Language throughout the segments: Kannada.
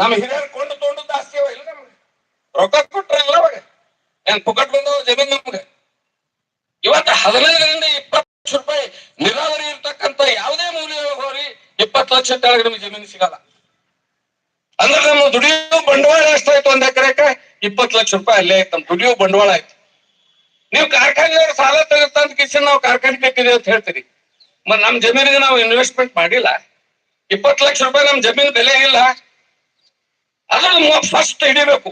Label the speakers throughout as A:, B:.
A: ನಮ್ಮ ಹಿರಿಯರು ಕೊಂಡು ತೊಗೊಂಡು ಜಾಸ್ತಿ ಅವ, ಇಲ್ಲ ನಮ್ಗೆ. ರೊಕ್ಕ ಕೊಟ್ರಲ್ಲ ಅವಾಗ. ಏನ್ ಪುಕಟ್ ಬಂದವ, ಜಮೀನ್ ನಮ್ಗೆ. ಇವತ್ತು ಹದಿನೈದರಿಂದ ಇಪ್ಪತ್ತು ಲಕ್ಷ ರೂಪಾಯಿ ನೀರಾವರಿ ಇರ್ತಕ್ಕಂತ ಯಾವುದೇ ಮೂಲ ಹೋರಿ ಇಪ್ಪತ್ತು ಲಕ್ಷ ಕೆಳಗೆ ನಮಗೆ ಜಮೀನು ಸಿಗಲ್ಲ. ಅಂದ್ರೆ ನಮ್ಮ ದುಡಿಯೋ ಬಂಡವಾಳ ಎಷ್ಟಾಯ್ತು ಒಂದ್ ಎಕರೆಕ? ಇಪ್ಪತ್ತು ಲಕ್ಷ ರೂಪಾಯಿ ಅಲ್ಲೇ ಆಯ್ತು ನಮ್ ದುಡಿಯೋ ಬಂಡವಾಳ ಆಯ್ತು. ನೀವು ಕಾರ್ಖಾನೆಯವ್ರು ಸಾಲ ತೆಗೆದಂತ ಕಿಶನ್ ನಾವು ಕಾರ್ಖಾನೆ ಕಟ್ಟಿದೆ ಅಂತ ಹೇಳ್ತೀರಿ. ಮತ್ ನಮ್ ಜಮೀನಿಗೆ ನಾವು ಇನ್ವೆಸ್ಟ್ಮೆಂಟ್ ಮಾಡಿಲ್ಲ. ಇಪ್ಪತ್ತು ಲಕ್ಷ ರೂಪಾಯಿ ನಮ್ ಜಮೀನ್ ಬೆಲೆ ಇಲ್ಲ. ಫಸ್ಟ್ ಹಿಡಿಬೇಕು.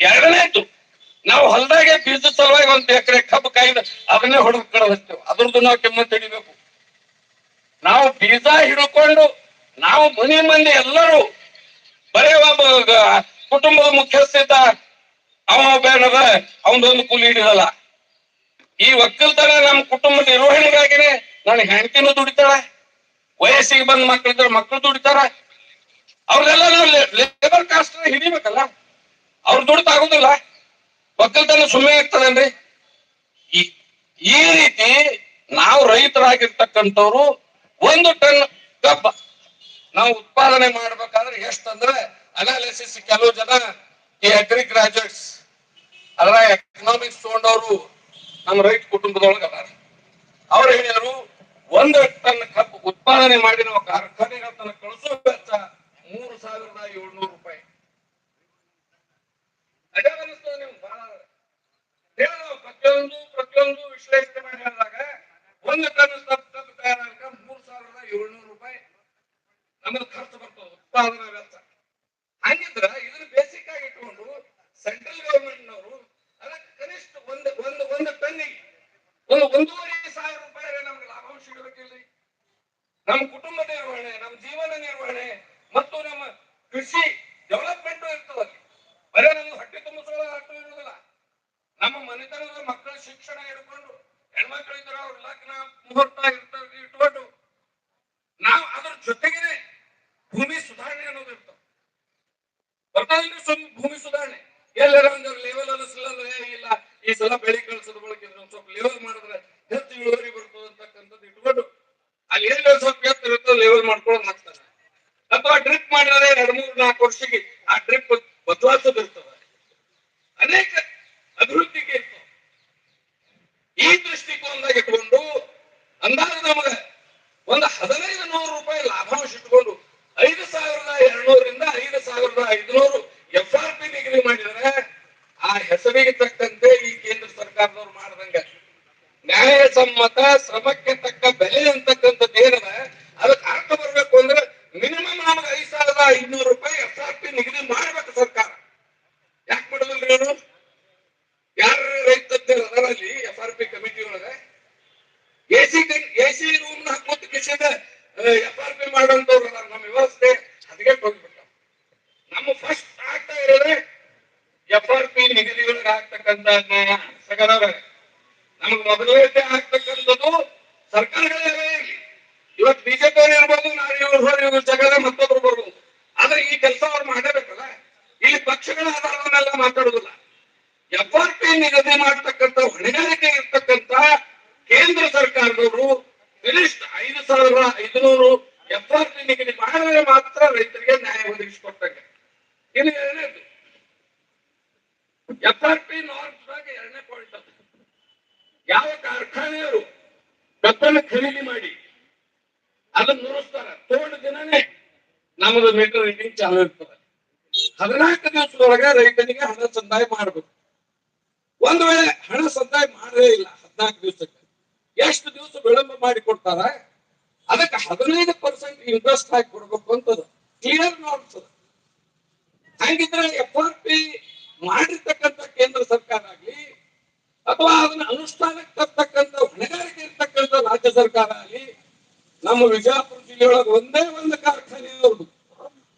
A: ಎರಡನೇದು ನಾವು ಹೊಲದಾಗೆ ಬೀಜದ ಸಲುವಾಗಿ ಒಂದ್ ಎಕರೆ ಕಬ್ಬು ಕಾಯ್ದ ಅದನ್ನೇ ಹೊಡೆದು ಕಡೆ ಹಚ್ತೇವೆ ಅದ್ರದ್ದು ನಾವು ಕೆಮ್ಮತ್ ಹಿಡಿಬೇಕು. ನಾವು ಬೀಜ ಹಿಡ್ಕೊಂಡು ನಾವು ಮನೆ ಮಂದಿ ಎಲ್ಲರೂ ಬರೇ ಒಬ್ಬ ಕುಟುಂಬದ ಮುಖ್ಯಸ್ಥ ಇದ್ದ ಅವ ಬೇಡದ ಅವನದೊಂದು ಕೂಲಿ ಹಿಡಿದಲ್ಲ. ಈ ಒಕ್ಕಲ್ತನ ನಮ್ಮ ಕುಟುಂಬ ನಿರ್ವಹಣೆಗಾಗಿನೇ ನನ್ನ ಹೆಂಡತಿನೂ ದುಡಿತಾಳ. ವಯಸ್ಸಿಗೆ ಬಂದ ಮಕ್ಕಳಿದ್ರೆ ಮಕ್ಕಳು ದುಡಿತಾರ. ಅವ್ರಿಗೆಲ್ಲ ನಾವು ಲೇಬರ್ ಕಾಸ್ಟ್ ಹಿಡಿಬೇಕಲ್ಲ? ಅವ್ರ ದುಡ್ಡು ತಾಗೋದಿಲ್ಲ. ಒಕ್ಕಲ್ತನ ಸುಮ್ಮನೆ ಆಗ್ತದೇನ್ರಿ ಈ ರೀತಿ ನಾವು ರೈತರಾಗಿರ್ತಕ್ಕಂಥವ್ರು ಒಂದು ಟನ್ ಕಬ್ಬ ನಾವು ಉತ್ಪಾದನೆ ಮಾಡ್ಬೇಕಾದ್ರೆ ಎಷ್ಟಂದ್ರೆ ಅನಾಲಿಸಿಸ್ ಕೆಲವು ಜನ ಈ ಅಗ್ರಿ ಗ್ರಾಜುಯೇಟ್ಸ್ ಅದರ ಎಕನಾಮಿಕ್ಸ್ ತಗೊಂಡವರು ನಮ್ಮ ರೈತ ಕುಟುಂಬದೊಳಗೆ ಅದಾರ. ಅವ್ರು ಹೇಳಿದ್ರು ಒಂದು ಟನ್ ಕಬ್ಬು ಉತ್ಪಾದನೆ ಮಾಡಿ ನಾವು ಕಾರ್ಖಾನೆಗಳ ತನಕ ಕಳಿಸೋ ವೆಚ್ಚ ಮೂರು ಸಾವಿರದ ಏಳ್ನೂರು ರೂಪಾಯಿ. ಅದೇ ಅನಿಸ್ತದೆ ನೀವು ಬಹಳ ಹೇಳೋದು ಪ್ರತಿಯೊಂದು ಪ್ರತಿಯೊಂದು ವಿಶ್ಲೇಷಣೆ ಮಾಡಿ ಹೇಳಿದಾಗ ಒಂದು ಟನ್ ಕಬ್ಬು ತಯಾರಾಗ ಮೂರು ಸಾವಿರದ ಏಳ್ನೂರು ರೂಪಾಯಿ ನಮಗೆ ಖರ್ಚು ಬರ್ತದೆ. ಉತ್ಪಾದನಾ ವೆಚ್ಚ ಹಂಗಿದ್ರ ಇದನ್ನ ಬೇಸಿಕ್ ಆಗಿ ಇಟ್ಕೊಂಡು ಸೆಂಟ್ರಲ್ ಗವರ್ಮೆಂಟ್ ನವರು ಅದಕ್ಕೆ ಕನಿಷ್ಠ ಒಂದು ಒಂದು ಒಂದು ಟನ್ನಿಗೆ ಒಂದು ಒಂದೂವರೆ ಸಾವಿರ ರೂಪಾಯಿ ನಮ್ಗೆ ಲಾಭಾಂಶ ಇಡಬೇಕಿಲ್ಲ ನಮ್ಮ ಕುಟುಂಬ ನಿರ್ವಹಣೆ ನಮ್ಮ ಜೀವನ ನಿರ್ವಹಣೆ ಮತ್ತು ನಮ್ಮ ಕೃಷಿ ಡೆವಲಪ್ಮೆಂಟ್ ಇರ್ತದಲ್ಲಿ ಬರೇ ನಮ್ಮ ಹೊಟ್ಟೆ ತುಂಬಿಸೋಳ ಅಷ್ಟು ಇರುವುದಿಲ್ಲ ನಮ್ಮ ಮನೆತನದ ಮಕ್ಕಳ ಶಿಕ್ಷಣ ಹಿಡ್ಕೊಂಡು ಹೆಣ್ಮಕ್ಳಿದ್ರೆ ಅವ್ರ ಲಗ್ನ ಮುಹೂರ್ತ ಇರ್ತಾರೆ ಇಟ್ಕೊಂಡು. ನಾವು ಅದ್ರ ಜೊತೆಗೇನೆ ಭೂಮಿ ಸುಧಾರಣೆ ಅನ್ನೋದು ಇರ್ತದೆ ಬರ್ತಾಯಿಲ್ಲ ಸುಮ್ ಭೂಮಿ ಸುಧಾರಣೆ. ಎಲ್ಲರ ಒಂದು ಲೆವೆಲ್ ಅನಿಸಲ್ಲ ಇಲ್ಲ, ಈ ಸಲ ಬೆಳೆ ಕಳ್ಸದ ಬಳಕೆ ಒಂದ್ ಸ್ವಲ್ಪ ಲೆವೆಲ್ ಮಾಡಿದ್ರೆ ಹೆಚ್ಚು ಇಳುವರಿ ಬರ್ತದೆ ಅಂತಕ್ಕಂಥದ್ದು ಇಟ್ಕೊಂಡು ಅಲ್ಲಿ ಎಲ್ಲಿ ಸ್ವಲ್ಪ ಎತ್ತ ಇರುತ್ತೋ ಲೆವೆಲ್ ಮಾಡ್ಕೊಳ್ಳೋದು ಹಾಕ್ತಾರೆ. ಅಥವಾ ಡ್ರಿಪ್ ಮಾಡಿದ್ರೆ ಎರಡ್ ಮೂರ್ ನಾಲ್ಕು ವರ್ಷಕ್ಕೆ ಆ ಡ್ರಿಪ್ ಬದಲಾಯಿಸೋದು ಇರ್ತದೆ ಅನೇಕ ಅಭಿವೃದ್ಧಿಗೆ ಇರ್ತದೆ ಈ ದೃಷ್ಟಿಕೋನದಾಗ ಇಟ್ಕೊಂಡು ಅಂದಾಜು ನಮಗೆ ಒಂದು ಹದಿನೈದು ನೂರು ರೂಪಾಯಿ ಲಾಭಾಂಶ ಇಟ್ಕೊಂಡು ಐದು ಸಾವಿರದ ಎರಡ್ನೂರಿಂದ ಐದು ಸಾವಿರದ ಐದುನೂರು ಎಫ್ ಆರ್ ಪಿ ನಿಗದಿ ಮಾಡಿದರೆ ಆ ಹೆಸರಿಗೆ ತಕ್ಕಂತೆ ಈ ಕೇಂದ್ರ ಸರ್ಕಾರದವ್ರು ಮಾಡ್ದಂಗ. ನ್ಯಾಯಸಮ್ಮತ ಶ್ರಮಕ್ಕೆ ತಕ್ಕ ಬೆಲೆ ಅಂತಕ್ಕಂಥದ್ದು ಏನದ? ಅದಕ್ಕೆ ಅರ್ಥ ಬರ್ಬೇಕು ಅಂದ್ರೆ ಮಿನಿಮಮ್ ನಮಗೆ ಐದ್ ಸಾವಿರದ ಐದ್ನೂರು ರೂಪಾಯಿ ಎಸ್ ಆರ್ ಪಿ ನಿಗದಿ ಮಾಡ್ಬೇಕು ಸರ್ಕಾರ. ಯಾಕೆ ಮಾಡೋದಿಲ್ರಿ ಅವರು ಯಾರು ರೈತ ಅದರಲ್ಲಿ ಎಫ್ ಆರ್ ಪಿ ಕಮಿಟಿ ಒಳಗೆ? ಎಸಿ ಎಸಿ ರೂಮ್ನ ಕೂತ್ ಕಿಶದ ಎಫ್ ಆರ್ ಪಿ ಮಾಡೋಂಥವ್ರು ಅದಾರ ನಮ್ಮ ವ್ಯವಸ್ಥೆ ಅದಕ್ಕೆ ಹೋಗ್ಬಿಟ್ಟ ನಮ್ಮ ಫಸ್ಟ್ ಆಗ್ತಾ ಇರೋದೇ ಎಫ್ ಆರ್ ಪಿ ನ್ಯಾಯ ಸಗರವೇ ನಮಗೆ ಮೊದಲನೇ ಆಗ್ತಕ್ಕಂಥದ್ದು ಸರ್ಕಾರಗಳೇ ಇವತ್ತು ಬಿಜೆಪಿ ಅವ್ರು ಇರ್ಬೋದು, ನಾಳೆ ಇವ್ರು ಹೋಗಿ ಇವ್ರ ಜಗದ ಮತ್ತೊಬ್ರು ಬರ್ಬೋದು ಆದ್ರೆ ಈ ಕೆಲಸ ಅವ್ರು ಮಾಡಬೇಕಲ್ಲ? ಇಲ್ಲಿ ಪಕ್ಷಗಳ ಆಧಾರವನ್ನೆಲ್ಲ ಮಾತಾಡುದಿಲ್ಲ ಎಫ್ ಆರ್ ಪಿ ನಿಗದಿ ಮಾಡ್ತಕ್ಕಂಥ, ಹೊಣೆಗಾರಿಕೆ ಇರ್ತಕ್ಕಂಥ ಕೇಂದ್ರ ಸರ್ಕಾರದವರು ಕನಿಷ್ಠ ಐದು ಸಾವಿರ ಐದುನೂರು ಎಫ್ ಆರ್ ಪಿ ನಿಗದಿ ಮಾಡಿದ್ರೆ ಮಾತ್ರ ರೈತರಿಗೆ ನ್ಯಾಯ ಒದಗಿಸಿಕೊಟ್ಟಂಗೆ. ಇನ್ನು ಎರಡನೇದು ಎಫ್ ಆರ್ ಪಿ ನಾರ್ಮ್ಸ್ ಎರಡನೇ ಪಾಯಿಂಟ್ ಯಾವ ಕಾರ್ಖಾನೆಯವರು ಕತ್ತನ್ನು ಖರೀದಿ ಮಾಡಿ ಅದನ್ನ ನುರಿಸ್ತಾರ? ತೋಟ ದಿನನೇ ನಮ್ಮದು ಮೀಟರ್ ರೀಡಿಂಗ್ ಚಾಲು ಇರ್ತದೆ. ಹದಿನಾಲ್ಕು ದಿವಸದೊಳಗೆ ರೈತನಿಗೆ ಹಣ ಸಂದಾಯ ಮಾಡಬೇಕು. ಒಂದು ವೇಳೆ ಹಣ ಸಂದಾಯ ಮಾಡದೇ ಇಲ್ಲ ಹದಿನಾಲ್ಕು ದಿವಸಕ್ಕೆ. ಎಷ್ಟು ದಿವಸ ವಿಳಂಬ ಮಾಡಿ ಕೊಡ್ತಾರ? ಅದಕ್ಕೆ ಹದಿನೈದು ಪರ್ಸೆಂಟ್ ಇಂಟ್ರೆಸ್ಟ್ ಹಾಕಿ ಕೊಡ್ಬೇಕು ಅಂತದ. ಕ್ಲಿಯರ್ ಹಾಗಿದ್ರೆ ಹಂಗಿದ್ರೆ ಎಫ್ ಆರ್ ಪಿ ಮಾಡಿರ್ತಕ್ಕಂಥ ಕೇಂದ್ರ ಸರ್ಕಾರ ಆಗ್ಲಿ, ಅಥವಾ ಅದನ್ನ ಅನುಷ್ಠಾನಕ್ಕೆ ತರ್ತಕ್ಕಂಥ ಹೊಣೆಗಾರಿಕೆ ಇರ್ತಕ್ಕಂಥ ರಾಜ್ಯ ಸರ್ಕಾರ ಆಗಲಿ, ನಮ್ಮ ವಿಜಯಪುರ ಜಿಲ್ಲೆಯೊಳಗೆ ಒಂದೇ ಒಂದು ಕಾರ್ಖಾನೆ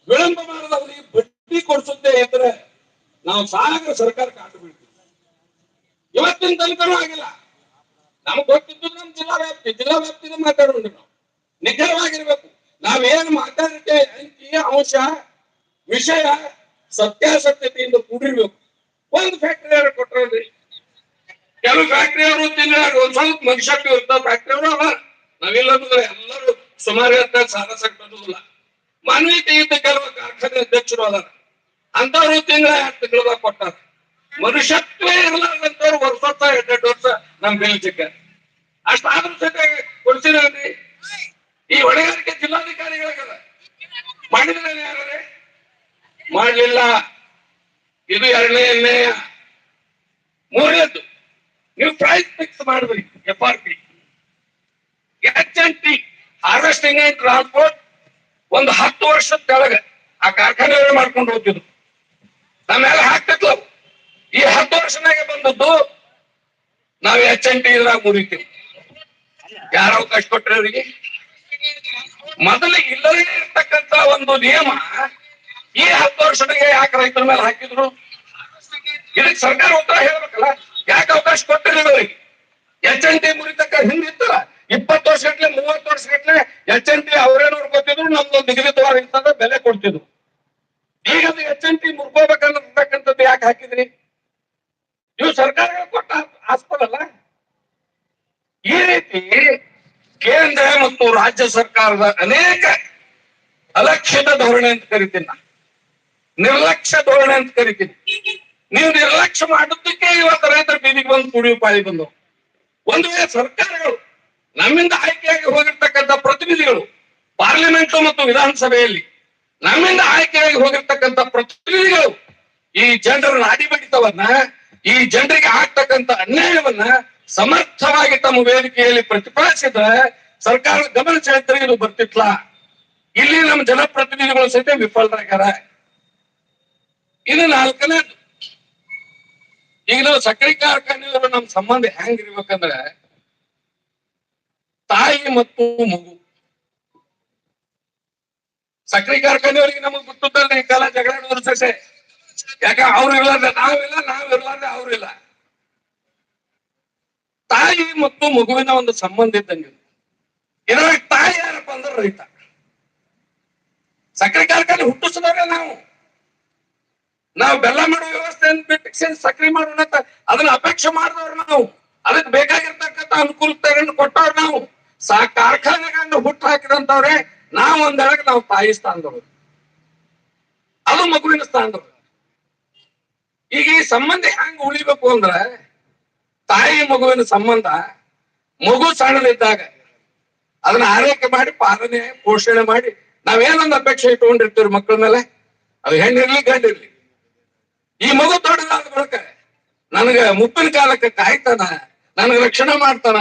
A: ವಿಳಂಬ ಮಾಡದವರಿಗೆ ಬಡ್ಡಿ ಕೊಡಿಸುತ್ತೆ ಇದ್ರೆ ನಾವು ಸಾಗರ ಸರ್ಕಾರ ಆಟ ಬೀಳ್ತೀವಿ. ಇವತ್ತಿನ ತನಕನೂ ಆಗಿಲ್ಲ. ನಮ್ಗೆ ಗೊತ್ತಿದ್ದು ನಮ್ಮ ಜಿಲ್ಲಾ ವ್ಯಾಪ್ತಿ, ಜಿಲ್ಲಾ ವ್ಯಾಪ್ತಿನ ಮಾತಾಡೋಣ ನಾವು. ನಿಖರವಾಗಿರ್ಬೇಕು. ನಾವೇನು ಮಾತಾಡಿದ್ದೆ ಅಂಕಿ, ಅಂಶ, ವಿಷಯ ಸತ್ಯಾಸತ್ಯತೆಯಿಂದ ಕೂಡಿರ್ಬೇಕು. ಒಂದು ಫ್ಯಾಕ್ಟರಿ ಕೊಟ್ಟರಲ್ರಿ ಕೆಲವು ಫ್ಯಾಕ್ಟರಿ ಅವರು ತಿಂಗಳ ಒಂದ್ ಸ್ವಲ್ಪ ಮನುಷ್ಯತ್ವ ಇರ್ತಾವ ಫ್ಯಾಕ್ಟರಿ ಅವರು ಅವ ನಾವಿಲ್ಲ ಅಂದ್ರೆ ಎಲ್ಲರೂ ಸುಮಾರು ಹತ್ತಾಗ ಸಾಧಿಸಕ್ ಬರುದಿಲ್ಲ ಮಾನವೀಯತೆ ಇದ್ದ ಕೆಲವು ಕಾರ್ಖಾನೆ ಅಧ್ಯಕ್ಷರು ಅದಾರ. ಅಂತವ್ರು ತಿಂಗಳ ಎರಡು ತಿಂಗಳದಾಗ ಕೊಟ್ಟಾರ. ಮನುಷ್ಯತ್ವೇ ಇರಲಾರ್ದಂತವ್ರು ವರ್ಷ ವರ್ಷ ಎರಡೆರಡು ವರ್ಷ ನಮ್ ಬಿಲ್ ಸಿಕ್ಕ ಅಷ್ಟಾದ್ರೂ ಸಹಿತ ಕೊಡ್ಸಿರಲ್ರಿ ಈ ಹೊಣೆಗಾರಿಕೆ ಜಿಲ್ಲಾಧಿಕಾರಿಗಳಿಗದ ಮಾಡಿದ್ರೆ ಯಾರೇ ಮಾಡ್ಲಿಲ್ಲ ಇದು ಎರಡನೇ ಅನ್ಯಾಯ ಮೂರನೇದ್ದು ನೀವು price fix P H N T harvesting and transport ಒಂದು ಹತ್ತು ವರ್ಷದ ಕೆಳಗೆ ಆ ಕಾರ್ಖಾನೆಗಳು ಮಾಡ್ಕೊಂಡು ಹೋಗ್ತಿದ್ರು. ನಮ್ಮೆಲ್ಲ ಹಾಕ್ತಿತ್ತು. ಈ ಹತ್ತು ವರ್ಷನಾಗೆ ಬಂದದ್ದು ನಾವು ಎಚ್ ಎನ್ ಟಿ ಇದ್ರಾಗ ಮುರಿತೀವಿ. ಯಾರ ಅವಕಾಶ ಕೊಟ್ರಿ ಅವರಿಗೆ? ಮೊದಲು ಇಲ್ಲದೇ ಇರ್ತಕ್ಕಂತ ಒಂದು ನಿಯಮ ಈ ಹತ್ತು ವರ್ಷದಾಗೆ ಯಾಕೆ ರೈತರ ಮೇಲೆ ಹಾಕಿದ್ರು? ಇದಕ್ಕೆ ಸರ್ಕಾರ ಉತ್ತರ ಹೇಳ್ಬೇಕಲ್ಲ. ಯಾಕೆ ಅವಕಾಶ ಕೊಟ್ಟಿಲ್ಲ ಅವರಿಗೆ ಎಚ್ ಎನ್ ಟಿ ಮುರಿತಕ್ಕ ಹಿಂದಿತ್ತಲ್ಲ ಇಪ್ಪತ್ತು ವರ್ಷ ಗಟ್ಲೆ ಮೂವತ್ತು ವರ್ಷ ಗಟ್ಲೆ ಎಚ್ ಎನ್ ಟಿ ಅವರೇ ಕೊಟ್ಟಿದ್ರು ನಮ್ದು ನಿಗದಿತವಾದ ಇಂಥದ್ದು ಬೆಲೆ ಕೊಡ್ತಿದ್ರು. ಈಗ ಅದು ಎಚ್ ಎನ್ ಟಿ ಮುರ್ಕೋಬೇಕನ್ನತಕ್ಕಂಥದ್ದು ಯಾಕೆ ಹಾಕಿದ್ರಿ? ನೀವು ಸರ್ಕಾರಗಳು ಕೊಟ್ಟ ಹಾಸ್ಪಲ್ಲ ಈ ರೀತಿ ಕೇಂದ್ರ ಮತ್ತು ರಾಜ್ಯ ಸರ್ಕಾರದ ಅನೇಕ ಅಲಕ್ಷಿತ ಧೋರಣೆ ಅಂತ ಕರಿತೀನಿ ನಾ ನಿರ್ಲಕ್ಷ್ಯ ಧೋರಣೆ ಅಂತ ಕರಿತೀನಿ. ನೀವು ನಿರ್ಲಕ್ಷ್ಯ ಮಾಡೋದಕ್ಕೆ ಇವತ್ತು ರೈತರ ಬೀದಿಗೆ ಬಂದು ಕುಡಿಯೋ ಪಾಳಿ ಬಂದವು ಒಂದು ವೇಳೆ ಸರ್ಕಾರಗಳು, ನಮ್ಮಿಂದ ಆಯ್ಕೆಯಾಗಿ ಹೋಗಿರ್ತಕ್ಕಂಥ ಪ್ರತಿನಿಧಿಗಳು, ಪಾರ್ಲಿಮೆಂಟ್ ಮತ್ತು ವಿಧಾನಸಭೆಯಲ್ಲಿ ನಮ್ಮಿಂದ ಆಯ್ಕೆಯಾಗಿ ಹೋಗಿರ್ತಕ್ಕಂಥ ಪ್ರತಿನಿಧಿಗಳು ಈ ಜನರ ನಾಡಿ ಬಡಿತವನ್ನ ಈ ಜನರಿಗೆ ಆಗ್ತಕ್ಕಂಥ ಅನ್ಯಾಯವನ್ನ ಸಮರ್ಥವಾಗಿ ತಮ್ಮ ವೇದಿಕೆಯಲ್ಲಿ ಪ್ರತಿಪಾದಿಸಿದ್ರೆ ಸರ್ಕಾರ ಗಮನ ಸೆಳೆದ್ರೆ ಇದು ಬರ್ತಿತ್ಲ? ಇಲ್ಲಿ ನಮ್ಮ ಜನಪ್ರತಿನಿಧಿಗಳು ಸಹಿತ ವಿಫಲರಾಗ್ಯಾರ. ಇದು ನಾಲ್ಕನೇದು. ಈಗ ನಾವು ಸಕ್ಕರೆ ಕಾರ್ಖಾನೆಯವರು ನಮ್ಮ ಸಂಬಂಧ ಹೆಂಗಿರ್ಬೇಕಂದ್ರೆ ತಾಯಿ ಮತ್ತು ಮಗು. ಸಕ್ಕರೆ ಕಾರ್ಖಾನೆಯವರಿಗೆ ನಮಗ್ ಗೊತ್ತದಲ್ರಿ ಈ ಕಾಲ ಜಗಳ ಸಸೆ. ಯಾಕ ಅವ್ರು ಇರ್ಲಾರ್ದೆ ನಾವಿಲ್ಲ ನಾವ್ ಇರ್ಲಾರ್ದೆ ಅವ್ರಿಲ್ಲ ತಾಯಿ ಮತ್ತು ಮಗುವಿನ ಒಂದು ಸಂಬಂಧ ಇದ್ದಂಗೆ. ಇದು. ಇದ್ರಾಗ ತಾಯಿ ಯಾರಪ್ಪ ಅಂದ್ರೆ ರೈತ. ಸಕ್ಕರೆ ಕಾರ್ಖಾನೆ ಹುಟ್ಟಿಸಿದವ್ರೆ ನಾವು ನಾವು ಬೆಲ್ಲ ಮಾಡೋ ವ್ಯವಸ್ಥೆ ಬಿಟ್ಟು ಸಕ್ರೆ ಮಾಡೋಣ ಅಂತ ಅದನ್ನ ಅಪೇಕ್ಷೆ ಮಾಡಿದವ್ರು ನಾವು. ಅದಕ್ಕೆ ಅನುಕೂಲ ಅನುಕೂಲತೆಗಳನ್ನು ಕೊಟ್ಟವ್ರು ನಾವು. ಸಾ ಕಾರ್ಖಾನೆಗಳನ್ನು ಹುಟ್ಟು ಹಾಕಿದಂತವ್ರೆ ನಾವು ಒಂದೆಳಗ್ ನಾವು ತಾಯಿ ಸ್ಥಾನದವರು. ಅದು ಮಗುವಿನ ಸ್ಥಾನದವರು. ಈಗ ಈ ಸಂಬಂಧ ಹೆಂಗ್ ಉಳಿಬೇಕು ಅಂದ್ರ ತಾಯಿ ಮಗುವಿನ ಸಂಬಂಧ ಮಗು ಸಣ್ಣದಿದ್ದಾಗ ಅದನ್ನ ಆರೈಕೆ ಮಾಡಿ, ಪಾಲನೆ, ಪೋಷಣೆ ಮಾಡಿ ನಾವೇನೊಂದು ಅಪೇಕ್ಷೆ ಇಟ್ಕೊಂಡಿರ್ತೀವಿ ಮಕ್ಕಳ ಮೇಲೆ? ಅದು ಹೆಣ್ಣಿರ್ಲಿ ಗಂಡಿರ್ಲಿ. ಈ ಮಗು ದೊಡ್ಡದಾದ ಬಳಿಕ ನನಗ ಮುಪ್ಪಿನ ಕಾಲಕ್ಕೆ ಕಾಯ್ತಾನ, ನನಗ ರಕ್ಷಣೆ ಮಾಡ್ತಾನ,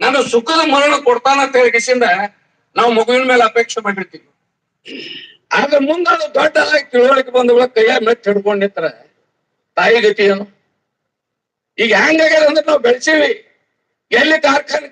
A: ನನ್ನ ಸುಖದ ಮರಣ ಕೊಡ್ತಾನ ಅಂತ ಹೇಳಿಸಿಂದ ನಾವು ಮಗುವಿನ ಮೇಲೆ ಅಪೇಕ್ಷೆ ಮಾಡಿರ್ತೀವಿ. ಆದ್ರೆ ಮುಂದೆ ಅದು ದೊಡ್ಡ ತಿಳುವಳಿಕೆ ಬಂದ ಬಳಿಕ ಕೈಯ ಮೆಚ್ಚ ಹಿಡ್ಕೊಂಡಿರ್ತಾರ. ತಾಯಿ ಗತಿ ಏನು? ಈಗ ಹೆಂಗಾಗ್ಯದ ಅಂದ್ರೆ ನಾವು ಬೆಳೆಸೀವಿ. ಎಲ್ಲಿ ಕಾರ್ಖಾನೆ